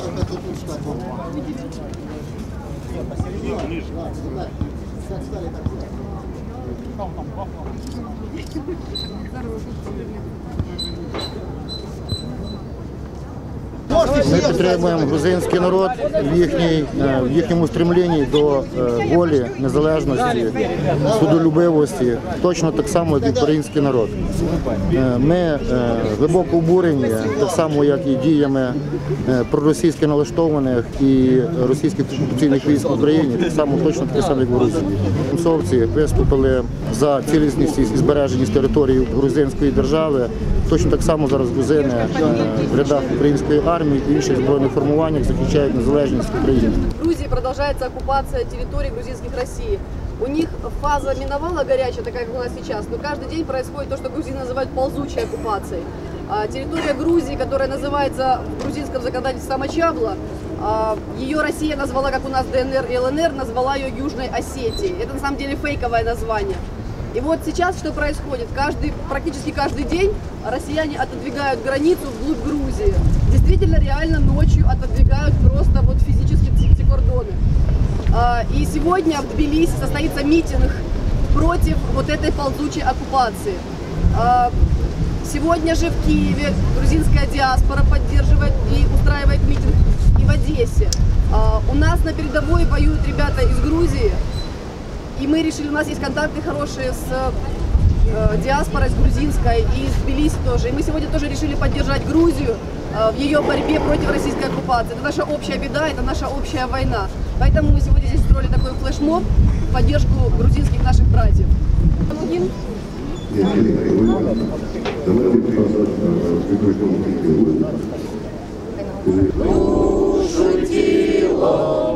Саша, это лучше такой. Посередине, ниже. Как стали так? Там, там, бафло. Ми підтримуємо грузинський народ в, їхній, е, в їхньому стремленні до е, волі, незалежності, судолюбивості, точно так само, як український народ. Е, Ми глибоко обурені, так само, як і діями проросійськи налаштованих і російських окупаційних військ в Україні, так само точно таке саме, як в Грузії. Совці виступили за цілісність і збереженість території грузинської держави. Точно так само зараз грузини е, в рядах української армії і інших збройних формуваннях захищають незалежність України. В Грузии продолжается оккупация территорий грузинских России. У них фаза миновала горячая, такая, как у нас сейчас, но каждый день происходит то, что грузины называют ползучей оккупацией. А, территория Грузии, которая называется в грузинском законодательстве Самочавла, а, ее Россия назвала, как у нас ДНР и ЛНР, назвала ее Южной Осетией. Это на самом деле фейковое название. И вот сейчас что происходит? Каждый, практически каждый день россияне отодвигают границу вглубь Грузии. Действительно, реально ночью отодвигают просто вот физически ці кордоны. А, И сегодня в Тбилиси состоится митинг против вот этой ползучей оккупации. А, Сегодня же в Киеве грузинская диаспора поддерживает и устраивает митинг и в Одессе. А, У нас на передовой воюют ребята из Грузии, и мы решили, у нас есть контакты хорошие с э, диаспорой, с грузинской и с Тбилиси тоже. И мы сегодня тоже решили поддержать Грузию э, в ее борьбе против российской оккупации. Это наша общая беда, это наша общая война. Поэтому мы сегодня здесь устроили такой флешмоб в поддержку грузинских наших братьев. Гимн? Давайте підтримуємо